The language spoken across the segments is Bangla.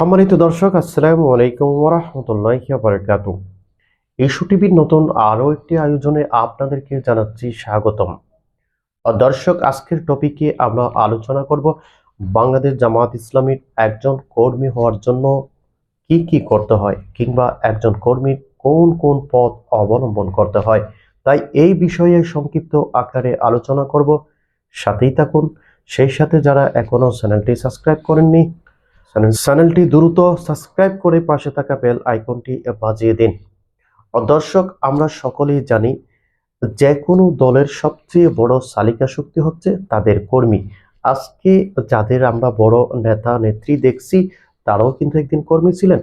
সম্মানিত দর্শক, আসসালামু আলাইকুম ওরহমতুল্লাহ বারকাত ইস্যু টিভির নতুন আরও একটি আয়োজনে আপনাদেরকে জানাচ্ছি স্বাগতম। দর্শক, আজকের টপিকে আমরা আলোচনা করব বাংলাদেশ জামাত ইসলামীর একজন কর্মী হওয়ার জন্য কি কি করতে হয় কিংবা একজন কর্মীর কোন কোন পথ অবলম্বন করতে হয়। তাই এই বিষয়ে সংক্ষিপ্ত আকারে আলোচনা করব। সাথেই থাকুন। সেই সাথে যারা এখনও চ্যানেলটি সাবস্ক্রাইব করেননি চ্যানেলটি দ্রুত সাবস্ক্রাইব করে পাশে থাকা বেল আইকনটি বাজিয়ে দিন। দর্শক আমরা সকলেই জানি যে কোনো দলের সবচেয়ে বড় চালিকা শক্তি হচ্ছে তাদের কর্মী। আজকে যাদের আমরা বড় নেতা নেত্রী দেখছি তারাও কিন্তু একদিন কর্মী ছিলেন।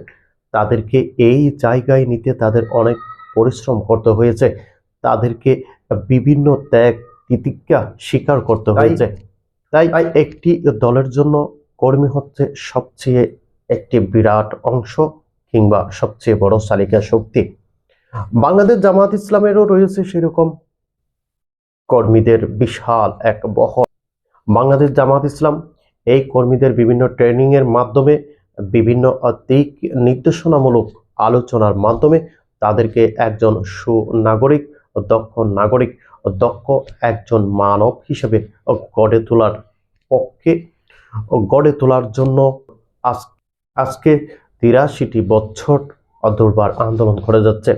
তাদেরকে এই জায়গায় নিতে তাদের অনেক পরিশ্রম করতে হয়েছে। তাদেরকে বিভিন্ন ত্যাগ তিতিক্ষা স্বীকার করতে হয়েছে। তাই একটি দলের জন্য কর্মী হচ্ছে সবচেয়ে একটি বিরাট অংশ কিংবা সবচেয়ে বড় চালিকা শক্তি। বাংলাদেশ জামাত ইসলামেরও রয়েছে সেরকম কর্মীদের বিশাল এক বহর। বাংলাদেশ জামাত ইসলাম এই কর্মীদের বিভিন্ন ট্রেনিং এর মাধ্যমে বিভিন্ন দিক নির্দেশনামূলক আলোচনার মাধ্যমে তাদেরকে একজন সুনাগরিক, দক্ষ নাগরিক, দক্ষ একজন মানব হিসেবে গড়ে তোলার পক্ষে গড়ে তোলার জন্য আজ, আজকে তিরাশিটি বছর দুর্বার আন্দোলন করে যাচ্ছে।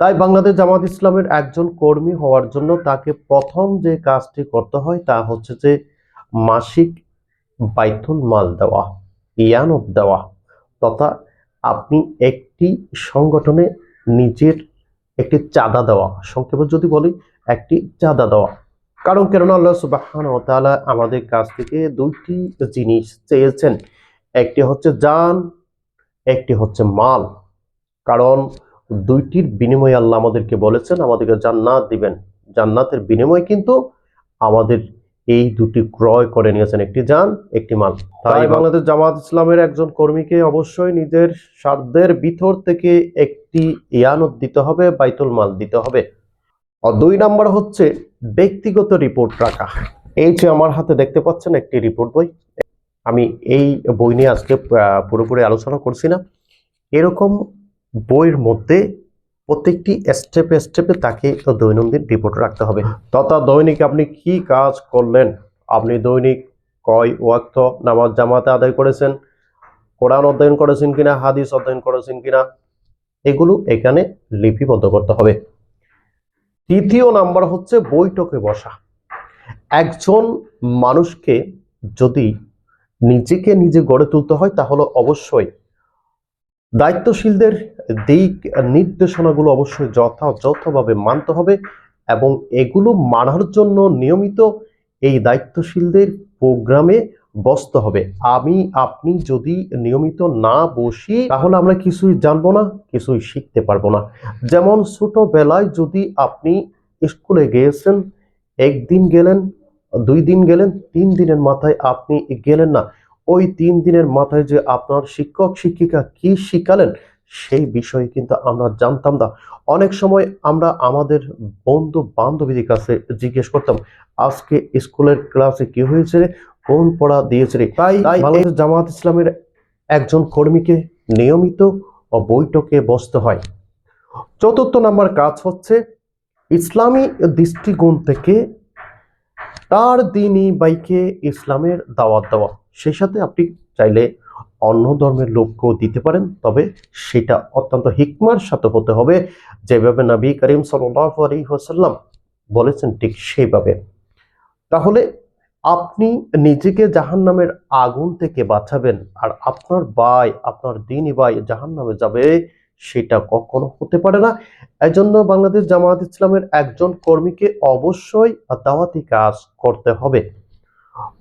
তাই বাংলাদেশ জামাত ইসলামের একজন কর্মী হওয়ার জন্য তাকে প্রথম যে কাজটি করতে হয় তা হচ্ছে যে মাসিক বাইতুল মাল দেওয়া ইয়ানব দেওয়া তথা আপনি একটি সংগঠনে নিজের একটি চাঁদা দেওয়া। সংক্ষেপে যদি বলি, একটি চাঁদা দেওয়া। কারণ কেননা আল্লাহ সুবাহান ও তাআলা আমাদের কাছ থেকে দুইটি জিনিস চেয়েছেন। একটি হচ্ছে জান একটি হচ্ছে মাল। কারণ দুইটির বিনিময়ে আল্লাহ আমাদেরকে বলেছেন আমাদেরকে জান্নাত দিবেন। জান্নাতের বিনিময়ে কিন্তু আমাদের এই দুটি ক্রয় করে নিয়েছেন একটি জান একটি মাল। তাই বাংলাদেশ জামাত ইসলামের একজন কর্মীকে অবশ্যই নিজের স্বার্থের ভিতর থেকে একটি ইয়ানত দিতে হবে বাইতুল মাল দিতে হবে। আর দুই নাম্বার হচ্ছে ব্যক্তিগত রিপোর্ট রাখা। এই যে আমার হাতে দেখতে পাচ্ছেন একটি রিপোর্ট বই। আমি এই বই নিয়ে আজকে পুরোপুরি আলোচনা করছি না। এরকম বইয়ের মধ্যে প্রত্যেকটি স্টেপে স্টেপে তাকে দৈনন্দিন রিপোর্ট রাখতে হবে। তথা দৈনিক আপনি কি কাজ করলেন? আপনি দৈনিক কয় ওয়াক্ত নামাজ জামাতে আদায় করেছেন? কোরআন অধ্যয়ন করেছেন কিনা? হাদিস অধ্যয়ন করেছেন কিনা? এগুলো এখানে লিপিবদ্ধ করতে হবে। তৃতীয় নাম্বার হচ্ছে বৈঠকে বসা। একজন মানুষকে যদি নিজেকে নিজে গড়ে তুলতে হয়, তাহলে অবশ্যই দায়িত্বশীলদের দিক নির্দেশনাগুলো অবশ্যই যথাযথভাবে মানতে হবে এবং এগুলো মানার জন্য নিয়মিত এই দায়িত্বশীলদের প্রোগ্রামে বসতে হবে। আমি, আপনি যদি নিয়মিত না বসি, তাহলে আমরা কিছুই জানব না, কিছুই শিখতে পারব না। যেমন ছোটবেলায় যদি আপনি স্কুলে গিয়েছেন, একদিন গেলেন, দুই দিন গেলেন, তিন দিনের মাথায় আপনি গেলেন না। ওই তিন দিনের মাথায় যে আপনার শিক্ষক, শিক্ষিকা কি শিখালেন, সেই বিষয়ে কিন্তু আমরা জানতাম না। অনেক সময় আমরা আমাদের বন্ধু বান্ধবীদের কাছে জিজ্ঞেস করতাম, আজকে স্কুলের ক্লাসে কি হয়েছে কোন পড়া দিয়েছে রে। তাই বাংলাদেশ জামাত ইসলামের একজন কর্মীকে নিয়মিত ও বৈঠকে বসতে হয়। চতুর্থ নাম্বার কাজ হচ্ছে ইসলামী দৃষ্টিকোণ থেকে তার দিনই বাইকে ইসলামের দাওয়াত দেওয়া। সেই সাথে আপনি চাইলে অন্য ধর্মের লোককেও দিতে পারেন তবে সেটা অত্যন্ত হিকমার সাথে হতে হবে। যেভাবে নবী করিম সাল্লাহ আলী হোসাল্লাম বলেছেন ঠিক সেইভাবে। তাহলে আপনি নিজেকে জাহান নামের আগুন থেকে বাঁচাবেন আর আপনার ভাই, আপনার দিনই ভাই জাহান নামে যাবে, সেটা কখনো হতে পারে না। এজন্য বাংলাদেশ জামায়াত ইসলামের একজন কর্মীকে অবশ্যই দাওয়াতি কাজ করতে হবে।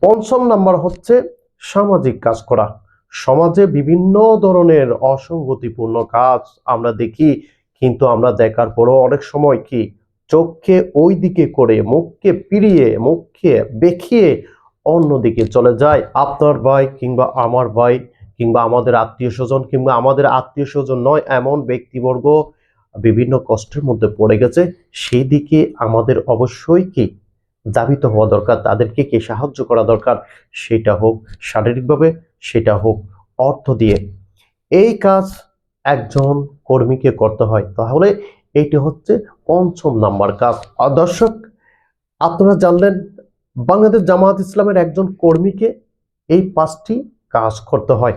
পঞ্চম নাম্বার হচ্ছে সামাজিক কাজ করা। সমাজে বিভিন্ন ধরনের অসঙ্গতিপূর্ণ কাজ আমরা দেখি, কিন্তু আমরা দেখার পরও অনেক সময় কি চোখকে ওই দিকে করে, মুখকে পিড়িয়ে মুখকে বেঁকিয়ে অন্যদিকে চলে যায়। আপনার ভাই কিংবা আমার ভাই কিংবা আমাদের আত্মীয় স্বজন কিংবা আমাদের আত্মীয় স্বজন নয়, এমন ব্যক্তিবর্গ বিভিন্ন কষ্টের মধ্যে পড়ে গেছে। সেই দিকে আমাদের অবশ্যই কি দাবিত হওয়া দরকার, তাদেরকে কে সাহায্য করা দরকার? সেটা হোক শারীরিকভাবে, সেটা হোক অর্থ দিয়ে। এই কাজ একজন কর্মীকে করতে হয়। তাহলে এইটি হচ্ছে পঞ্চম নাম্বার কাজ। আর দর্শক আপনারা জানলেন বাংলাদেশ জামায়াত ইসলামের একজন কর্মীকে এই পাঁচটি কাজ করতে হয়।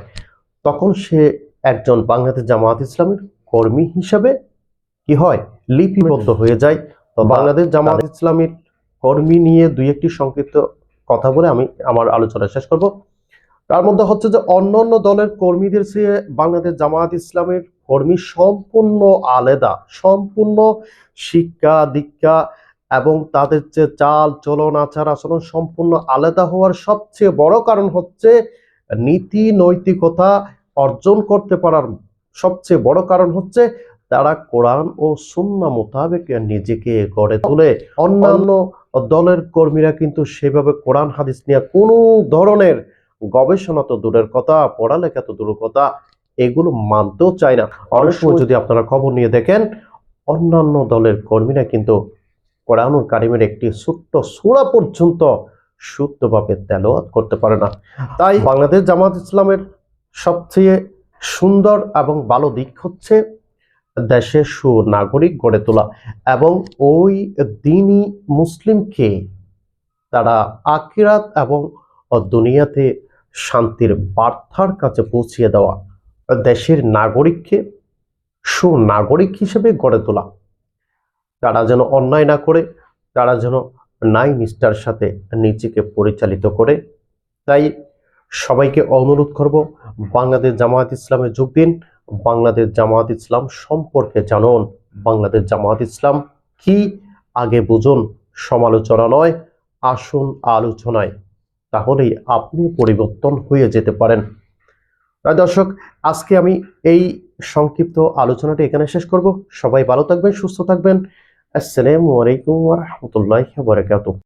তখন সে একজন বাংলাদেশ জামায়াত ইসলামের কর্মী হিসাবে কি হয়? লিপিবদ্ধ হয়ে যায়। তো বাংলাদেশ জামায়াত ইসলামের কর্মী নিয়ে দুই একটি সংক্ষিপ্ত কথা বলে আমি আমার আলোচনা শেষ করব। তার মধ্যে হচ্ছে যে অন্য অন্য দলের কর্মীদের চেয়ে বাংলাদেশ জামায়াত ইসলামের কর্মী সম্পূর্ণ আলাদা, সম্পূর্ণ শিক্ষা, দীক্ষা এবং তাদের যে চাল, চলন, আচার আচরণ সম্পূর্ণ আলাদা হওয়ার সবচেয়ে বড় কারণ হচ্ছে নীতি, নৈতিকতা অর্জন করতে পারার সবচেয়ে বড় কারণ হচ্ছে তারা কোরআন ও সুন্না মোতাবেক নিজেকে গড়ে তোলে। অন্যান্য দলের কর্মীরা কিন্তু সেভাবে কোরআন, হাদিস নিয়ে কোনো ধরনের গবেষণা তো দূরের কথা, পড়ালেখা তো দূরের কথা এগুলো মানতেও চায় না। অনেক সময় যদি আপনারা খবর নিয়ে দেখেন অন্যান্য দলের কর্মীরা কিন্তু কোরআনুল কারিমের একটি ছোট্ট সূরা পর্যন্ত শুদ্ধভাবে তেলাওয়াত করতে পারে না। তাই বাংলাদেশ জামাত ইসলামের সবচেয়ে সুন্দর এবং ভালো দিক হচ্ছে দেশের সুনাগরিক গড়ে তোলা এবং ওই দিনই মুসলিমকে তারা আকিরাত এবং দুনিয়াতে শান্তির বার্তার কাছে পৌঁছিয়ে দেওয়া। দেশের নাগরিককে সুনাগরিক হিসেবে গড়ে তোলা। তারা যেন অন্যায় না করে, তারা যেন নাই নিষ্ঠার সাথে নিজেকে পরিচালিত করে। তাই সবাইকে অনুরোধ করব, বাংলাদেশ জামায়াত ইসলামে যোগ দিন। বাংলাদেশ জামায়াত ইসলাম সম্পর্কে জানুন। বাংলাদেশ জামায়াত ইসলাম কি আগে বুঝুন? সমালোচনা নয় আসুন আলোচনায়। তাহলেই আপনি পরিবর্তন হয়ে যেতে পারেন। দর্শক, আজকে আমি এই সংক্ষিপ্ত আলোচনাটি এখানে শেষ করব। সবাই ভালো থাকবেন, সুস্থ থাকবেন। আসসালামু আলাইকুম ওয়া রাহমাতুল্লাহি ওয়া বারাকাতুহু।